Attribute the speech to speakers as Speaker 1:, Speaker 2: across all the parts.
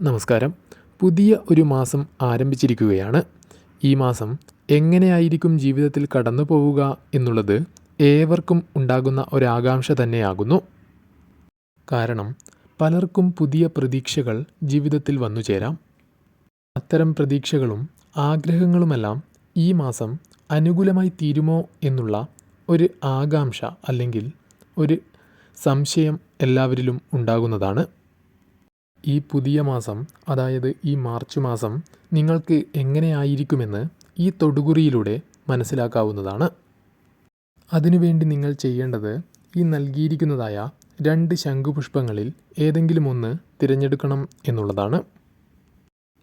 Speaker 1: നമസ്കാരം. പുതിയ ഒരു മാസം ആരംഭിച്ചിരിക്കുകയാണ്. ഈ മാസം എങ്ങനെയായിരിക്കും ജീവിതത്തിൽ കടന്നു പോവുക എന്നുള്ളത് ഏവർക്കും ഉണ്ടാകുന്ന ഒരാകാംക്ഷ തന്നെയാകുന്നു. കാരണം പലർക്കും പുതിയ പ്രതീക്ഷകൾ ജീവിതത്തിൽ വന്നു ചേരാം. അത്തരം പ്രതീക്ഷകളും ആഗ്രഹങ്ങളുമെല്ലാം ഈ മാസം അനുകൂലമായി തീരുമോ എന്നുള്ള ഒരു ആകാംക്ഷ അല്ലെങ്കിൽ ഒരു സംശയം എല്ലാവരിലും ഉണ്ടാകുന്നതാണ്. ഈ പുതിയ മാസം അതായത് ഈ മാർച്ച് മാസം നിങ്ങൾക്ക് എങ്ങനെയായിരിക്കുമെന്ന് ഈ തൊടുകുറിയിലൂടെ മനസ്സിലാക്കാവുന്നതാണ്. അതിനുവേണ്ടി നിങ്ങൾ ചെയ്യേണ്ടത് ഈ നൽകിയിരിക്കുന്നതായ രണ്ട് ശംഖുപുഷ്പങ്ങളിൽ ഏതെങ്കിലും ഒന്ന് തിരഞ്ഞെടുക്കണം എന്നുള്ളതാണ്.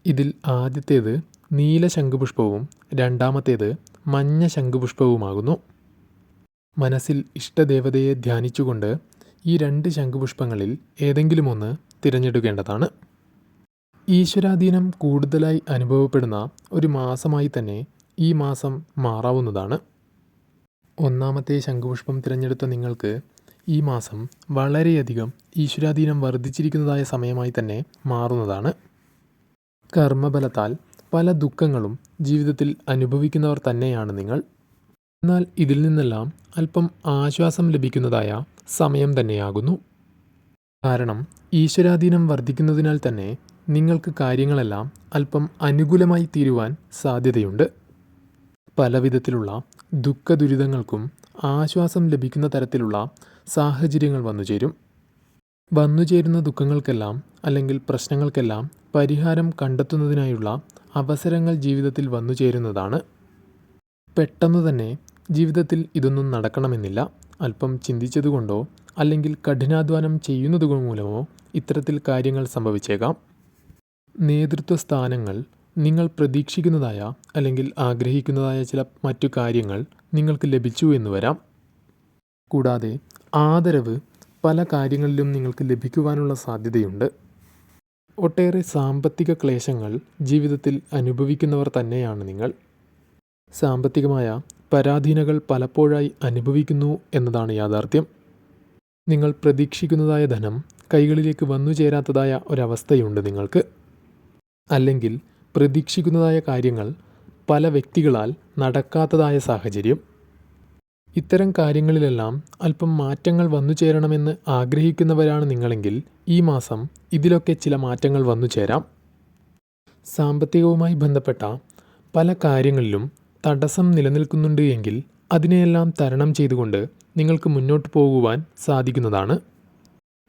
Speaker 1: ഇതിൽ ആദ്യത്തേത് നീല ശംഖുപുഷ്പവും രണ്ടാമത്തേത് മഞ്ഞ ശംഖുപുഷ്പവുമാകുന്നു. മനസ്സിൽ ഇഷ്ടദേവതയെ ധ്യാനിച്ചുകൊണ്ട് ഈ രണ്ട് ശംഖുപുഷ്പങ്ങളിൽ ഏതെങ്കിലും ഒന്ന് തിരഞ്ഞെടുക്കേണ്ടതാണ്. ഈശ്വരാധീനം കൂടുതലായി അനുഭവപ്പെടുന്ന ഒരു മാസമായി തന്നെ ഈ മാസം മാറാവുന്നതാണ്. ഒന്നാമത്തെ ശംഖുപുഷ്പം തിരഞ്ഞെടുത്ത നിങ്ങൾക്ക് ഈ മാസം വളരെയധികം ഈശ്വരാധീനം വർദ്ധിച്ചിരിക്കുന്നതായ സമയമായി തന്നെ മാറുന്നതാണ്. കർമ്മബലത്താൽ പല ദുഃഖങ്ങളും ജീവിതത്തിൽ അനുഭവിക്കുന്നവർ തന്നെയാണ് നിങ്ങൾ. എന്നാൽ ഇതിൽ നിന്നെല്ലാം അല്പം ആശ്വാസം ലഭിക്കുന്നതായ സമയം തന്നെയാകുന്നു. കാരണം ഈശ്വരാധീനം വർദ്ധിക്കുന്നതിനാൽ തന്നെ നിങ്ങൾക്ക് കാര്യങ്ങളെല്ലാം അല്പം അനുകൂലമായി തീരുവാൻ സാധ്യതയുണ്ട്. പലവിധത്തിലുള്ള ദുഃഖദുരിതങ്ങൾക്കും ആശ്വാസം ലഭിക്കുന്ന തരത്തിലുള്ള സാഹചര്യങ്ങൾ വന്നുചേരും വന്നുചേരുന്ന ദുഃഖങ്ങൾക്കെല്ലാം അല്ലെങ്കിൽ പ്രശ്നങ്ങൾക്കെല്ലാം പരിഹാരം കണ്ടെത്തുന്നതിനായുള്ള അവസരങ്ങൾ ജീവിതത്തിൽ വന്നുചേരുന്നതാണ് പെട്ടെന്ന് തന്നെ ജീവിതത്തിൽ ഇതൊന്നും നടക്കണമെന്നില്ല. അല്പം ചിന്തിച്ചതുകൊണ്ടോ അല്ലെങ്കിൽ കഠിനാധ്വാനം ചെയ്യുന്നത് മൂലമോ ഇത്തരത്തിൽ കാര്യങ്ങൾ സംഭവിച്ചേക്കാം. നേതൃത്വ സ്ഥാനങ്ങൾ നിങ്ങൾ പ്രതീക്ഷിക്കുന്നതായ അല്ലെങ്കിൽ ആഗ്രഹിക്കുന്നതായ ചില മറ്റു കാര്യങ്ങൾ നിങ്ങൾക്ക് ലഭിച്ചു എന്ന് വരാം. കൂടാതെ ആദരവ് പല കാര്യങ്ങളിലും നിങ്ങൾക്ക് ലഭിക്കുവാനുള്ള സാധ്യതയുണ്ട്. ഒട്ടേറെ സാമ്പത്തിക ക്ലേശങ്ങൾ ജീവിതത്തിൽ അനുഭവിക്കുന്നവർ തന്നെയാണ് നിങ്ങൾ. സാമ്പത്തികമായ പരാധീനകൾ പലപ്പോഴായി അനുഭവിക്കുന്നു എന്നതാണ് യാഥാർത്ഥ്യം. നിങ്ങൾ പ്രതീക്ഷിക്കുന്നതായ ധനം കൈകളിലേക്ക് വന്നു ചേരാത്തതായ ഒരവസ്ഥയുണ്ട് നിങ്ങൾക്ക്. അല്ലെങ്കിൽ പ്രതീക്ഷിക്കുന്നതായ കാര്യങ്ങൾ പല വ്യക്തികളാൽ നടക്കാത്തതായ സാഹചര്യം. ഇത്തരം കാര്യങ്ങളിലെല്ലാം അല്പം മാറ്റങ്ങൾ വന്നു ചേരണമെന്ന് ആഗ്രഹിക്കുന്നവരാണ് നിങ്ങളെങ്കിൽ ഈ മാസം ഇതിലൊക്കെ ചില മാറ്റങ്ങൾ വന്നു ചേരാം. സാമ്പത്തികവുമായി ബന്ധപ്പെട്ട പല കാര്യങ്ങളിലും തടസ്സം നിലനിൽക്കുന്നുണ്ട് എങ്കിൽ അതിനെയെല്ലാം തരണം ചെയ്തുകൊണ്ട് നിങ്ങൾക്ക് മുന്നോട്ട് പോകുവാൻ സാധിക്കുന്നതാണ്.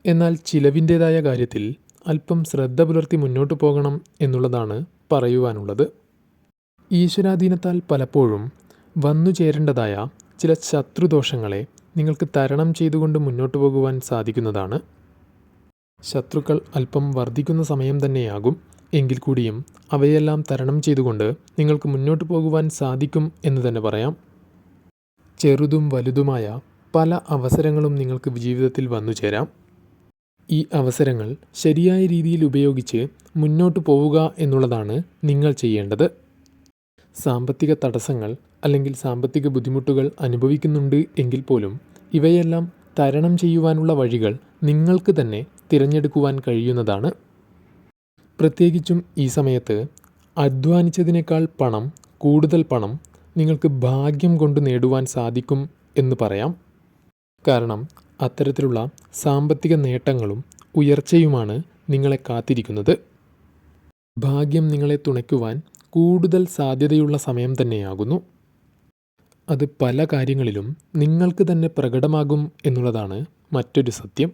Speaker 1: എന്നാൽ ചിലവിന്റേതായ കാര്യത്തിൽ അല്പം ശ്രദ്ധ പുലർത്തി മുന്നോട്ട് പോകണം എന്നുള്ളതാണ് പറയുവാനുള്ളത്. ഈശ്വരാധീനത്താൽ പലപ്പോഴും വന്നു ചേരേണ്ടതായ ചില ശത്രുദോഷങ്ങളെ നിങ്ങൾക്ക് തരണം ചെയ്തുകൊണ്ട് മുന്നോട്ട് പോകുവാൻ സാധിക്കുന്നതാണ്. ശത്രുക്കൾ അല്പം വർദ്ധിക്കുന്ന സമയം തന്നെയാകും എങ്കിൽ കൂടിയും അവയെല്ലാം തരണം ചെയ്തുകൊണ്ട് നിങ്ങൾക്ക് മുന്നോട്ട് പോകുവാൻ സാധിക്കും എന്ന് തന്നെ പറയാം. ചെറുതും വലുതുമായ പല അവസരങ്ങളും നിങ്ങൾക്ക് ജീവിതത്തിൽ വന്നു ചേരാം. ഈ അവസരങ്ങൾ ശരിയായ രീതിയിൽ ഉപയോഗിച്ച് മുന്നോട്ട് പോവുക എന്നുള്ളതാണ് നിങ്ങൾ ചെയ്യേണ്ടത്. സാമ്പത്തിക തടസ്സങ്ങൾ അല്ലെങ്കിൽ സാമ്പത്തിക ബുദ്ധിമുട്ടുകൾ അനുഭവിക്കുന്നുണ്ട് എങ്കിൽ പോലും ഇവയെല്ലാം തരണം ചെയ്യുവാനുള്ള വഴികൾ നിങ്ങൾക്ക് തന്നെ തിരഞ്ഞെടുക്കുവാൻ കഴിയുന്നതാണ്. പ്രത്യേകിച്ചും ഈ സമയത്ത് അധ്വാനിച്ചതിനേക്കാൾ പണം കൂടുതൽ പണം നിങ്ങൾക്ക് ഭാഗ്യം കൊണ്ട് നേടുവാൻ സാധിക്കും എന്ന് പറയാം. കാരണം അത്തരത്തിലുള്ള സാമ്പത്തിക നേട്ടങ്ങളും ഉയർച്ചയുമാണ് നിങ്ങളെ കാത്തിരിക്കുന്നത്. ഭാഗ്യം നിങ്ങളെ തുണയ്ക്കുവാൻ കൂടുതൽ സാധ്യതയുള്ള സമയം തന്നെയാകുന്നു. അത് പല കാര്യങ്ങളിലും നിങ്ങൾക്ക് തന്നെ പ്രകടമാകും എന്നുള്ളതാണ് മറ്റൊരു സത്യം.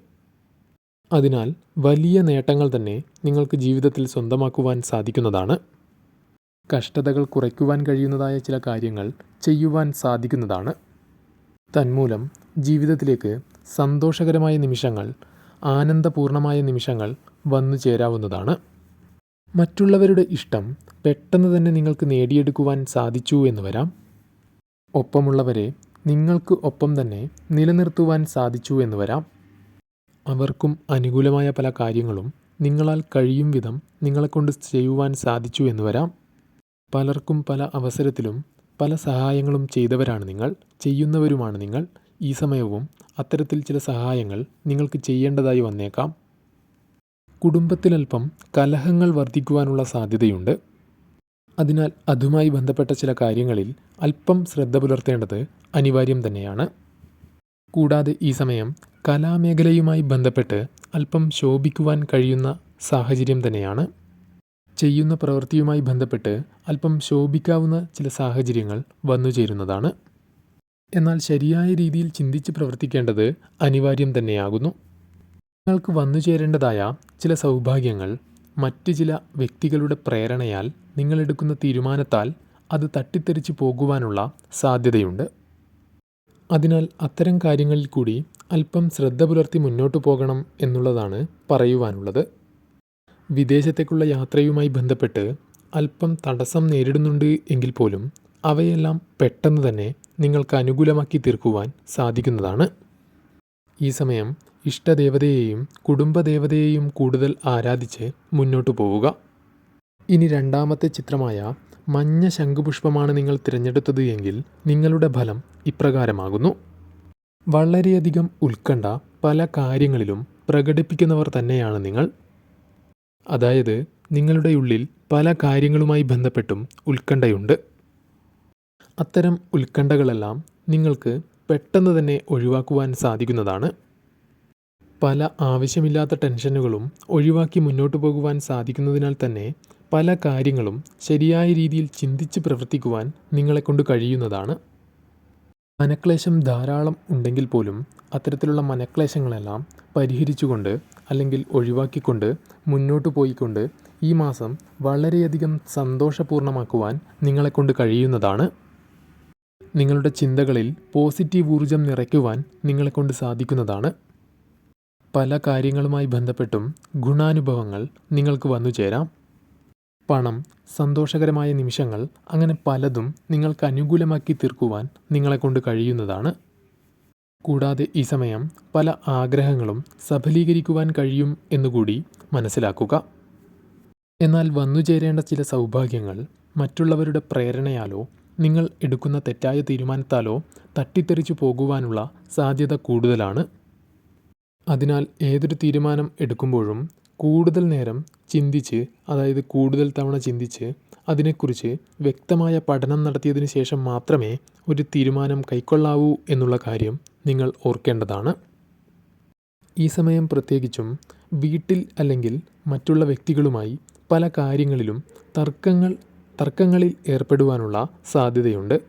Speaker 1: അതിനാൽ വലിയ നേട്ടങ്ങൾ തന്നെ നിങ്ങൾക്ക് ജീവിതത്തിൽ സ്വന്തമാക്കുവാൻ സാധിക്കുന്നതാണ്. കഷ്ടതകൾ കുറയ്ക്കുവാൻ കഴിയുന്നതായ ചില കാര്യങ്ങൾ ചെയ്യുവാൻ സാധിക്കുന്നതാണ്. തന്മൂലം ജീവിതത്തിലേക്ക് സന്തോഷകരമായ നിമിഷങ്ങൾ ആനന്ദപൂർണമായ നിമിഷങ്ങൾ വന്നു ചേരാവുന്നതാണ്. മറ്റുള്ളവരുടെ ഇഷ്ടം പെട്ടെന്ന് തന്നെ നിങ്ങൾക്ക് നേടിയെടുക്കുവാൻ സാധിച്ചു എന്ന് വരാം. ഒപ്പമുള്ളവരെ നിങ്ങൾക്ക് ഒപ്പം തന്നെ നിലനിർത്തുവാൻ സാധിച്ചു എന്ന് വരാം. അവർക്കും അനുകൂലമായ പല കാര്യങ്ങളും നിങ്ങളാൽ കഴിയും വിധം നിങ്ങളെക്കൊണ്ട് ചെയ്യുവാൻ സാധിച്ചു എന്ന് വരാം. പലർക്കും പല അവസരത്തിലും പല സഹായങ്ങളും ചെയ്തവരാണ് നിങ്ങൾ ചെയ്യുന്നവരുമാണ് നിങ്ങൾ. ഈ സമയവും അത്തരത്തിൽ ചില സഹായങ്ങൾ നിങ്ങൾക്ക് ചെയ്യേണ്ടതായി വന്നേക്കാം. കുടുംബത്തിലൽപ്പം കലഹങ്ങൾ വർദ്ധിക്കുവാനുള്ള സാധ്യതയുണ്ട്. അതിനാൽ അതുമായി ബന്ധപ്പെട്ട ചില കാര്യങ്ങളിൽ അല്പം ശ്രദ്ധ പുലർത്തേണ്ടത് അനിവാര്യം തന്നെയാണ്. കൂടാതെ ഈ സമയം കലാമേഖലയുമായി ബന്ധപ്പെട്ട് അല്പം ശോഭിക്കുവാൻ കഴിയുന്ന സാഹചര്യം തന്നെയാണ്. ചെയ്യുന്ന പ്രവൃത്തിയുമായി ബന്ധപ്പെട്ട് അല്പം ശോഭിക്കാവുന്ന ചില സാഹചര്യങ്ങൾ വന്നു ചേരുന്നതാണ് എന്നാൽ ശരിയായ രീതിയിൽ ചിന്തിച്ച് പ്രവർത്തിക്കേണ്ടത് അനിവാര്യം തന്നെയാകുന്നു. നിങ്ങൾക്ക് വന്നു ചേരേണ്ടതായ ചില സൗഭാഗ്യങ്ങൾ മറ്റ് ചില വ്യക്തികളുടെ പ്രേരണയാൽ നിങ്ങളെടുക്കുന്ന തീരുമാനത്താൽ അത് തട്ടിത്തെറിച്ച് പോകുവാനുള്ള സാധ്യതയുണ്ട്. അതിനാൽ അത്തരം കാര്യങ്ങളിൽ കൂടി അല്പം ശ്രദ്ധ പുലർത്തി മുന്നോട്ട് പോകണം എന്നുള്ളതാണ് പറയുവാനുള്ളത്. വിദേശത്തേക്കുള്ള യാത്രയുമായി ബന്ധപ്പെട്ട് അല്പം തടസ്സം നേരിടുന്നുണ്ട് എങ്കിൽ പോലും അവയെല്ലാം പെട്ടെന്ന് തന്നെ നിങ്ങൾക്ക് അനുകൂലമാക്കി തീർക്കുവാൻ സാധിക്കുന്നതാണ്. ഈ സമയം ഇഷ്ടദേവതയെയും കുടുംബദേവതയെയും കൂടുതൽ ആരാധിച്ച് മുന്നോട്ടു പോവുക. ഇനി രണ്ടാമത്തെ ചിത്രമായ മഞ്ഞ ശംഖുപുഷ്പമാണ് നിങ്ങൾ തിരഞ്ഞെടുത്തത് എങ്കിൽ നിങ്ങളുടെ ഫലം ഇപ്രകാരമാകുന്നു. വളരെയധികം ഉത്കണ്ഠ പല കാര്യങ്ങളിലും പ്രകടിപ്പിക്കുന്നവർ തന്നെയാണ് നിങ്ങൾ. അതായത് നിങ്ങളുടെ ഉള്ളിൽ പല കാര്യങ്ങളുമായി ബന്ധപ്പെട്ടും ഉത്കണ്ഠയുണ്ട്. അത്തരം ഉത്കണ്ഠകളെല്ലാം നിങ്ങൾക്ക് പെട്ടെന്ന് തന്നെ ഒഴിവാക്കുവാൻ സാധിക്കുന്നതാണ്. പല ആവശ്യമില്ലാത്ത ടെൻഷനുകളും ഒഴിവാക്കി മുന്നോട്ട് പോകുവാൻ സാധിക്കുന്നതിനാൽ തന്നെ പല കാര്യങ്ങളും ശരിയായ രീതിയിൽ ചിന്തിച്ച് പ്രവർത്തിക്കുവാൻ നിങ്ങളെക്കൊണ്ട് കഴിയുന്നതാണ്. മനക്ലേശം ധാരാളം ഉണ്ടെങ്കിൽ പോലും അത്തരത്തിലുള്ള മനക്ലേശങ്ങളെല്ലാം പരിഹരിച്ചുകൊണ്ട് അല്ലെങ്കിൽ ഒഴിവാക്കിക്കൊണ്ട് മുന്നോട്ട് പോയിക്കൊണ്ട് ഈ മാസം വളരെയധികം സന്തോഷപൂർണമാക്കുവാൻ നിങ്ങളെക്കൊണ്ട് കഴിയുന്നതാണ്. നിങ്ങളുടെ ചിന്തകളിൽ പോസിറ്റീവ് ഊർജം നിറയ്ക്കുവാൻ നിങ്ങളെക്കൊണ്ട് സാധിക്കുന്നതാണ്. പല കാര്യങ്ങളുമായി ബന്ധപ്പെട്ടും ഗുണാനുഭവങ്ങൾ നിങ്ങൾക്ക് വന്നു ചേരാം. പണം സന്തോഷകരമായ നിമിഷങ്ങൾ അങ്ങനെ പലതും നിങ്ങൾക്ക് അനുകൂലമാക്കി തീർക്കുവാൻ നിങ്ങളെക്കൊണ്ട് കഴിയുന്നതാണ്. കൂടാതെ ഈ സമയം പല ആഗ്രഹങ്ങളും സഫലീകരിക്കുവാൻ കഴിയും എന്നുകൂടി മനസ്സിലാക്കുക. എന്നാൽ വന്നുചേരേണ്ട ചില സൗഭാഗ്യങ്ങൾ മറ്റുള്ളവരുടെ പ്രേരണയാലോ നിങ്ങൾ എടുക്കുന്ന തെറ്റായ തീരുമാനത്താലോ തട്ടിത്തെറിച്ചു പോകുവാനുള്ള സാധ്യത കൂടുതലാണ്. അതിനാൽ ഏതൊരു തീരുമാനം എടുക്കുമ്പോഴും കൂടുതൽ നേരം ചിന്തിച്ച് അതായത് കൂടുതൽ തവണ ചിന്തിച്ച് അതിനെക്കുറിച്ച് വ്യക്തമായ പഠനം നടത്തിയതിന് ശേഷം മാത്രമേ ഒരു തീരുമാനം കൈക്കൊള്ളാവൂ എന്നുള്ള കാര്യം നിങ്ങൾ ഓർക്കേണ്ടതാണ്. ഈ സമയം പ്രത്യേകിച്ചും വീട്ടിൽ അല്ലെങ്കിൽ മറ്റുള്ള വ്യക്തികളുമായി പല കാര്യങ്ങളിലും തർക്കങ്ങൾ തർക്കങ്ങളിൽ ഏർപ്പെടുവാനുള്ള സാധ്യതയുണ്ട്.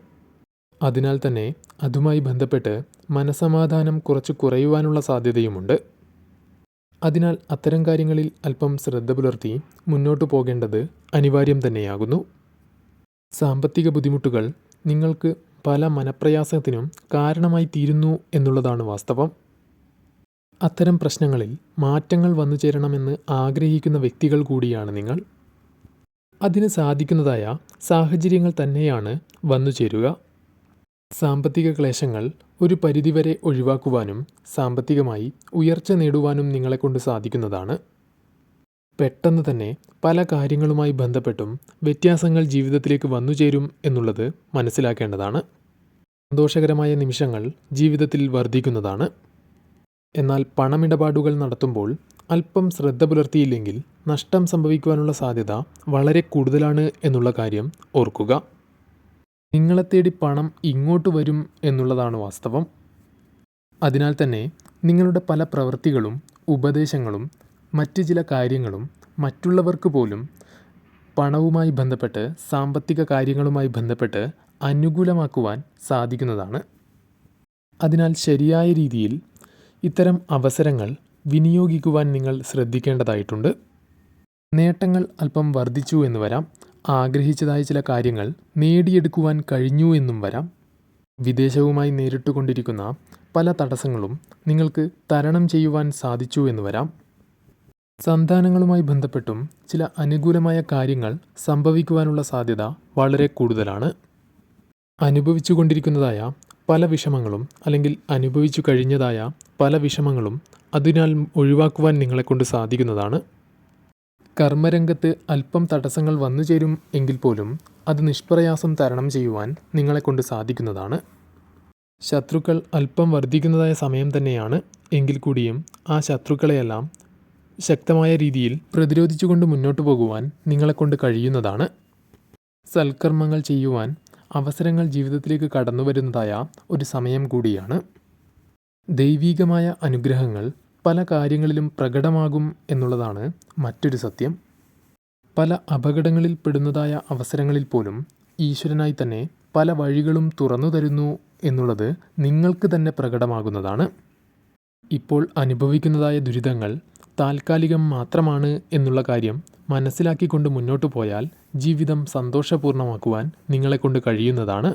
Speaker 1: അതിനാൽ തന്നെ അതുമായി ബന്ധപ്പെട്ട് മനസമാധാനം കുറച്ച് കുറയുവാനുള്ള സാധ്യതയുമുണ്ട്. അതിനാൽ അത്തരം കാര്യങ്ങളിൽ അല്പം ശ്രദ്ധ പുലർത്തി മുന്നോട്ടു പോകേണ്ടത് അനിവാര്യം തന്നെയാകുന്നു. സാമ്പത്തിക ബുദ്ധിമുട്ടുകൾ നിങ്ങൾക്ക് പല മനപ്രയാസത്തിനും കാരണമായി തീരുന്നു എന്നുള്ളതാണ് വാസ്തവം. അത്തരം പ്രശ്നങ്ങളിൽ മാറ്റങ്ങൾ വന്നു ചേരണമെന്ന് ആഗ്രഹിക്കുന്ന വ്യക്തികൾ കൂടിയാണ് നിങ്ങൾ. അതിന് സാധിക്കുന്നതായ സാഹചര്യങ്ങൾ തന്നെയാണ് വന്നു ചേരുക. സാമ്പത്തിക ക്ലേശങ്ങൾ ഒരു പരിധിവരെ ഒഴിവാക്കുവാനും സാമ്പത്തികമായി ഉയർച്ച നേടുവാനും നിങ്ങളെക്കൊണ്ട് സാധിക്കുന്നതാണ്. പെട്ടെന്ന് തന്നെ പല കാര്യങ്ങളുമായി ബന്ധപ്പെട്ടും വ്യത്യാസങ്ങൾ ജീവിതത്തിലേക്ക് വന്നു ചേരും എന്നുള്ളത് മനസ്സിലാക്കേണ്ടതാണ്. സന്തോഷകരമായ നിമിഷങ്ങൾ ജീവിതത്തിൽ വർദ്ധിക്കുന്നതാണ്. എന്നാൽ പണമിടപാടുകൾ നടത്തുമ്പോൾ അല്പം ശ്രദ്ധ പുലർത്തിയില്ലെങ്കിൽ നഷ്ടം സംഭവിക്കുവാനുള്ള സാധ്യത വളരെ കൂടുതലാണ് എന്നുള്ള കാര്യം ഓർക്കുക. നിങ്ങളെ തേടി പണം ഇങ്ങോട്ട് വരും എന്നുള്ളതാണ് വാസ്തവം. അതിനാൽ തന്നെ നിങ്ങളുടെ പല പ്രവൃത്തികളും ഉപദേശങ്ങളും മറ്റ് ചില കാര്യങ്ങളും മറ്റുള്ളവർക്ക് പോലും പണവുമായി ബന്ധപ്പെട്ട് സാമ്പത്തിക കാര്യങ്ങളുമായി ബന്ധപ്പെട്ട് അനുകൂലമാക്കുവാൻ സാധിക്കുന്നതാണ്. അതിനാൽ ശരിയായ രീതിയിൽ ഇത്തരം അവസരങ്ങൾ വിനിയോഗിക്കുവാൻ നിങ്ങൾ ശ്രദ്ധിക്കേണ്ടതായിട്ടുണ്ട്. നേട്ടങ്ങൾ അല്പം വർദ്ധിച്ചു എന്ന് വരാം. ആഗ്രഹിച്ചതായ ചില കാര്യങ്ങൾ നേടിയെടുക്കുവാൻ കഴിഞ്ഞു എന്നും വരാം. വിദേശവുമായി നേരിട്ടുകൊണ്ടിരിക്കുന്ന പല തടസ്സങ്ങളും നിങ്ങൾക്ക് തരണം ചെയ്യുവാൻ സാധിച്ചു എന്ന് വരാം. സന്താനങ്ങളുമായി ബന്ധപ്പെട്ടും ചില അനുകൂലമായ കാര്യങ്ങൾ സംഭവിക്കുവാനുള്ള സാധ്യത വളരെ കൂടുതലാണ്. അനുഭവിച്ചുകൊണ്ടിരിക്കുന്നതായ പല വിഷമങ്ങളും അല്ലെങ്കിൽ അനുഭവിച്ചു കഴിഞ്ഞതായ പല വിഷമങ്ങളും അതിനാൽ ഒഴിവാക്കുവാൻ നിങ്ങളെക്കൊണ്ട് സാധിക്കുന്നതാണ്. കർമ്മരംഗത്ത് അല്പം തടസ്സങ്ങൾ വന്നു ചേരും എങ്കിൽ പോലും അത് നിഷ്പ്രയാസം തരണം ചെയ്യുവാൻ നിങ്ങളെക്കൊണ്ട് സാധിക്കുന്നതാണ്. ശത്രുക്കൾ അല്പം വർദ്ധിക്കുന്നതായ സമയം തന്നെയാണ് എങ്കിൽ കൂടിയും ആ ശത്രുക്കളെയെല്ലാം ശക്തമായ രീതിയിൽ പ്രതിരോധിച്ചുകൊണ്ട് മുന്നോട്ട് പോകുവാൻ നിങ്ങളെക്കൊണ്ട് കഴിയുന്നതാണ്. സൽക്കർമ്മങ്ങൾ ചെയ്യുവാൻ അവസരങ്ങൾ ജീവിതത്തിലേക്ക് കടന്നു വരുന്നതായ ഒരു സമയം കൂടിയാണ്. ദൈവീകമായ അനുഗ്രഹങ്ങൾ പല കാര്യങ്ങളിലും പ്രകടമാകും എന്നുള്ളതാണ് മറ്റൊരു സത്യം. പല അപകടങ്ങളിൽ പെടുന്നതായ അവസരങ്ങളിൽ പോലും ഈശ്വരനായി തന്നെ പല വഴികളും തുറന്നു തരുന്നു എന്നുള്ളത് നിങ്ങൾക്ക് തന്നെ പ്രകടമാകുന്നതാണ്. ഇപ്പോൾ അനുഭവിക്കുന്നതായ ദുരിതങ്ങൾ താൽക്കാലികം മാത്രമാണ് എന്നുള്ള കാര്യം മനസ്സിലാക്കിക്കൊണ്ട് മുന്നോട്ട് പോയാൽ ജീവിതം സന്തോഷപൂർണമാക്കുവാൻ നിങ്ങളെക്കൊണ്ട് കഴിയുന്നതാണ്.